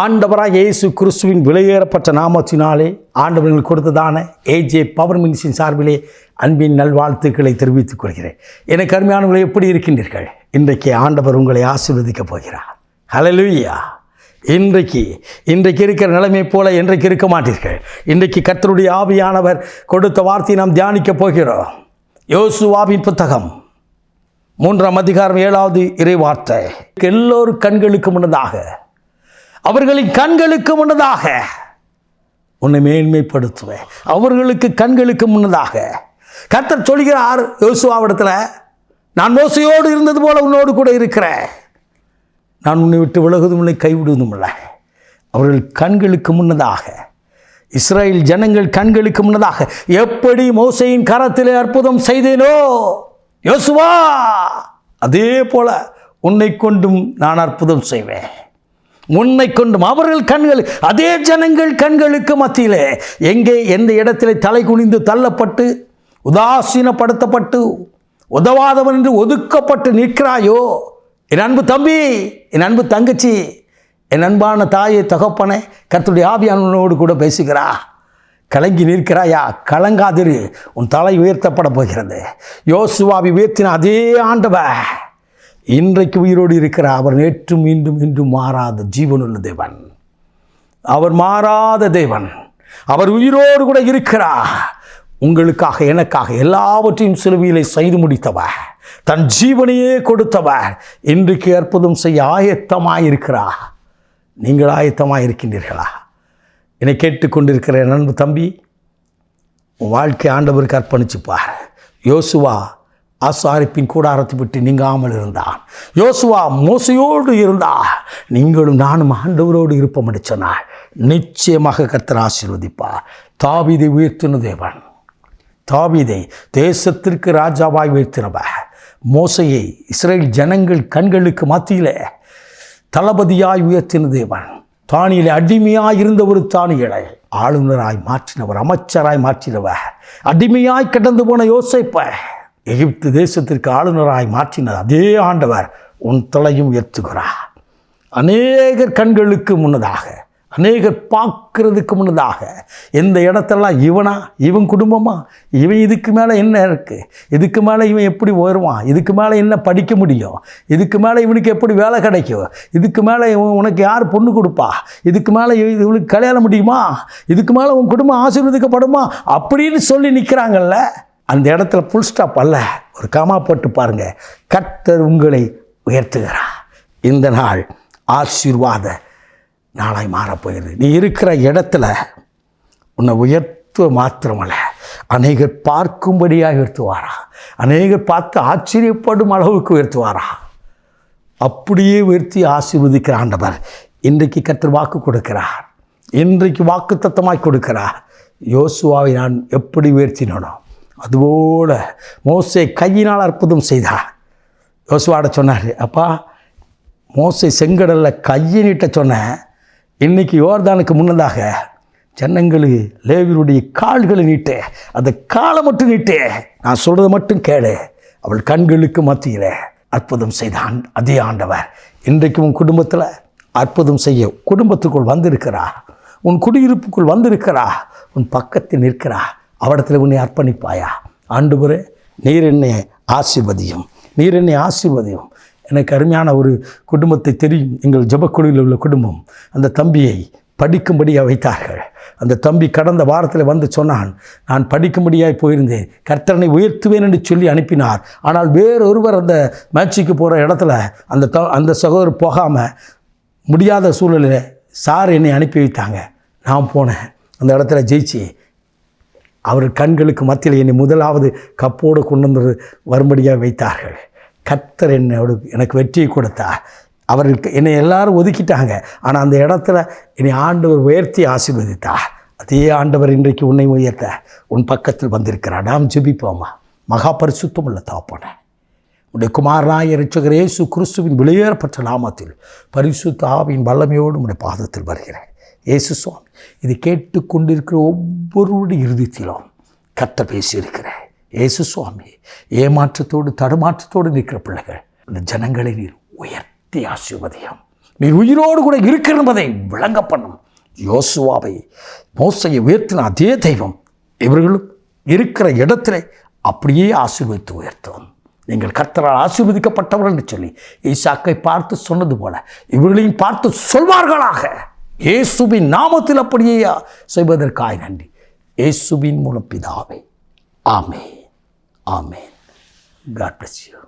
ஆண்டவராக இயேசு கிறிஸ்துவின் விலையேறப்பட்ட நாமத்தினாலே ஆண்டவர்கள் கொடுத்ததான ஏஜே பவர் மினிஸின் சார்பிலே அன்பின் நல்வாழ்த்துக்களை தெரிவித்துக் கொள்கிறேன். எனக்கு அருமையானவர்களை எப்படி இருக்கின்றீர்கள்? இன்றைக்கு ஆண்டவர் உங்களை ஆசீர்வதிக்கப் போகிறார். ஹalleluya இன்றைக்கு இன்றைக்கு இருக்கிற நிலைமை போல இன்றைக்கு இருக்க மாட்டீர்கள்? இன்றைக்கு கர்த்தருடைய ஆவியானவர் கொடுத்த வார்த்தையை நாம் தியானிக்கப் போகிறோம். யோசுவாவின் புத்தகம் மூன்றாம் அதிகாரம் ஏழாவது இறை வார்த்தை. எல்லோரும் கண்களுக்கு முன்னதாக அவர்களின் கண்களுக்கு முன்னதாக உன்னை மேன்மைப்படுத்துவேன். அவர்களுக்கு கண்களுக்கு முன்னதாக. கர்த்தர் சொல்கிறார் யோசுவாவிடத்தில் நான் மோசையோடு இருந்தது போல உன்னோடு கூட இருக்கிறேன். நான் உன்னை விட்டு விலகுவதும் இல்லை கைவிடுவதும் இல்லை. அவர்கள் கண்களுக்கு முன்னதாக. இஸ்ரேல் ஜனங்கள் கண்களுக்கு முன்னதாக. எப்படி மோசையின் கரத்திலே அற்புதம் செய்தேனோ யோசுவா அதே போல உன்னை கொண்டும் நான் அற்புதம் செய்வேன். உன்னை கொண்டும் அவர்கள் கண்கள் அதே ஜனங்கள் கண்களுக்கு மத்தியிலே. எங்கே? எந்த இடத்திலே தலை குனிந்து தள்ளப்பட்டு உதாசீனப்படுத்தப்பட்டு உதவாதவன் என்று ஒதுக்கப்பட்டு நிற்கிறாயோ? என் அன்பு தம்பி என் அன்பு தங்கச்சி என் அன்பான தாயை தகப்பனை கருத்துடைய ஆவியானோடு கூட பேசுகிறா. கலங்கி நிற்கிறாயா? கலங்காதிரு. உன் தலை உயர்த்தப்பட போகிறது. யோசுவாவி உயர்த்தின அதே ஆண்டவ இன்றைக்கு உயிரோடு இருக்கிற அவர் நேற்றும் மீண்டும் இன்றும் மாறாத ஜீவனுள்ள தேவன். அவர் மாறாத தேவன். அவர் உயிரோடு கூட இருக்கிறார். உங்களுக்காக எனக்காக எல்லாவற்றையும் சிலுவையிலே செய்து முடித்தவர். தன் ஜீவனையே கொடுத்தவர். இன்றைக்கு அற்புதம் செய்ய ஆயத்தமாக இருக்கிறார். நீங்கள் ஆயத்தமாக இருக்கின்றீர்களா? என்னை கேட்டுக்கொண்டிருக்கிற நண்பு தம்பி உன் வாழ்க்கை ஆண்டவருக்கு அர்ப்பணிச்சுப்பார். யோசுவா ஆசாரிப்பின் கூடாரத்தை விட்டு நீங்காமல் இருந்தான். யோசுவா மோசையோடு இருந்தா நீங்களும் நானும் ஆண்டவரோடு இருப்போம் என்று சொன்னார் நிச்சயமாக கர்த்தர் ஆசீர்வதிப்பார். தாவிதை உயர்த்தின தேவன். தாவிதை தேசத்திற்கு ராஜாவாய் உயர்த்தினவ மோசையை இஸ்ரேல் ஜனங்கள் கண்களுக்கு மத்தியிலே தளபதியாய் உயர்த்தின தேவன். தானியிலே அடிமையாய் இருந்த ஒரு தானியலை ஆளுநராய் மாற்றினவர் அமைச்சராய் மாற்றினவர். அடிமையாய் கடந்து போன யோசிப்ப எகிப்து தேசத்திற்கு ஆளுநராய் மாற்றினார். அதே ஆண்டவர் உன் தலையும் உயர்த்துகிறார். அநேகர் கண்களுக்கு முன்னதாக அநேகர் பார்க்கறதுக்கு முன்னதாக எந்த இடத்தெல்லாம் இவனா இவன் குடும்பமா இவன் இதுக்கு மேலே என்ன இருக்குது இதுக்கு மேலே இவன் எப்படி வருவான் இதுக்கு மேலே என்ன படிக்க முடியும்? இதுக்கு மேலே இவனுக்கு எப்படி வேலை கிடைக்கும்? இதுக்கு மேலே இவன் உனக்கு யார் பொண்ணு கொடுப்பா? இதுக்கு மேலே இவனுக்கு கல்யாணம் முடியுமா? இதுக்கு மேலே உன் குடும்பம் ஆசீர்வதிக்கப்படுமா? அப்படின்னு சொல்லி நிற்கிறாங்கல்ல அந்த இடத்துல ஃபுல் ஸ்டாப் அல்ல. ஒரு காமா போட்டு பாருங்கள் கர்த்தர் உங்களை உயர்த்துகிறார். இந்த நாள் ஆசீர்வாத நாளாய் மாறப்போகிறது. நீ இருக்கிற இடத்துல உன்னை உயர்த்துவ மாத்திரமல்ல. அநேகர் பார்க்கும்படியாக உயர்த்துவாரா? அநேகர் பார்த்து ஆச்சரியப்படும் அளவுக்கு உயர்த்துவாரா? அப்படியே உயர்த்தி ஆசீர்வதிக்கிற ஆண்டவர் இன்றைக்கு கர்த்தர் வாக்கு கொடுக்கிறார். இன்றைக்கு வாக்கு தத்தமாய் கொடுக்கிறார். யோசுவாவை நான் எப்படி உயர்த்தினோ அதுபோல் மோசை கையினால் அற்புதம் செய்தா யோசுவாட சொன்னார் அப்பா மோசை செங்கடலில் கையை நீட்ட சொன்னேன் இன்னைக்கு யோர்தானுக்கு முன்னதாக ஜன்னங்களு லேவியருடைய கால்களை நீட்டு அந்த காலை மட்டும் நீட்டு நான் சொல்கிறத மட்டும் கேளு அவள் கண்களுக்கு மத்தியில் அற்புதம் செய்தான். அதே ஆண்டவர் இன்றைக்கு உன் குடும்பத்தில் அற்புதம் செய்ய குடும்பத்துக்குள் வந்திருக்கிறா உன் குடியிருப்புக்குள் வந்திருக்கிறா உன் பக்கத்தில் நிற்கிறா அவடத்தில் உன்னை அர்ப்பணிப்பாயா? ஆண்டுபுரே நீர் என்னை ஆசிர்வதியும். நீர் என்னை ஆசிர்வதியும். எனக்கு அருமையான ஒரு குடும்பத்தை தெரியும். எங்கள் ஜபக்குழுவில் உள்ள குடும்பம். அந்த தம்பியை படிக்கும்படியாக வைத்தார்கள். அந்த தம்பி கடந்த வாரத்தில் வந்து சொன்னான் நான் படிக்கும்படியாக போயிருந்தேன். கர்த்தனை உயர்த்துவேன் என்று சொல்லி அனுப்பினார். ஆனால் வேறொருவர் அந்த மேட்சுக்கு போகிற இடத்துல அந்த த அந்த சகோதரர் போகாமல் முடியாத சூழலில் சார் என்னை அனுப்பி வைத்தாங்க. நான் போனேன். அந்த இடத்துல ஜெயிச்சு அவர் கண்களுக்கு மத்தியில் என்னை முதலாவது கப்போடு கொண்டு வந்து வரும்படியாக வைத்தார்கள். கத்தர் என்னோட எனக்கு வெற்றியை கொடுத்தா அவர்களுக்கு என்னை எல்லாரும் ஒதுக்கிட்டாங்க. ஆனால் அந்த இடத்துல என்னை ஆண்டவர் உயர்த்தி ஆசீர்வதித்தா அதே ஆண்டவர் இன்றைக்கு உன்னை உயர்த்த உன் பக்கத்தில் வந்திருக்கிறார். நாம் ஜெபிப்போமா? மகா பரிசுத்தம் உள்ள தாப்பான. உடைய குமாரனாய இரட்சகர் இயேசு கிறிஸ்துவின் வெளியேறப்பட்ட நாமத்தில் பரிசுத்த ஆவியின் வல்லமையோடு உடைய பாதத்தில் வருகிறேன். இயேசு சுவாமி. இது கேட்டுக்கொண்டிருக்கிற ஒவ்வொருடைய இறுதித்திலும் கத்த பேசியிருக்கிற இயேசு சுவாமி ஏமாற்றத்தோடு தடுமாற்றத்தோடு நிற்கிற பிள்ளைகள் அந்த ஜனங்களை நீர் உயர்த்தி ஆசீர்வதியும். நீர் உயிரோடு கூட இருக்கிற என்பதை விளங்க பண்ணும். யோசுவாவை மோசையை உயர்த்தின அதே தெய்வம் இவர்களும் இருக்கிற இடத்திலே அப்படியே ஆசீர்வதித்து உயர்த்தும். நீங்கள் கர்த்தரால் ஆசீர்வதிக்கப்பட்டவர்கள் என்று சொல்லி ஈசாக்கை பார்த்து சொன்னது போல இவர்களையும் பார்த்து சொல்வார்களாக. இயேசுவின் நாமத்தில் அப்படியே செய்வதற்காய் நன்றி. இயேசுவின் மூலம் பிதாவே. ஆமே ஆமே காட் பிளஸ் யூ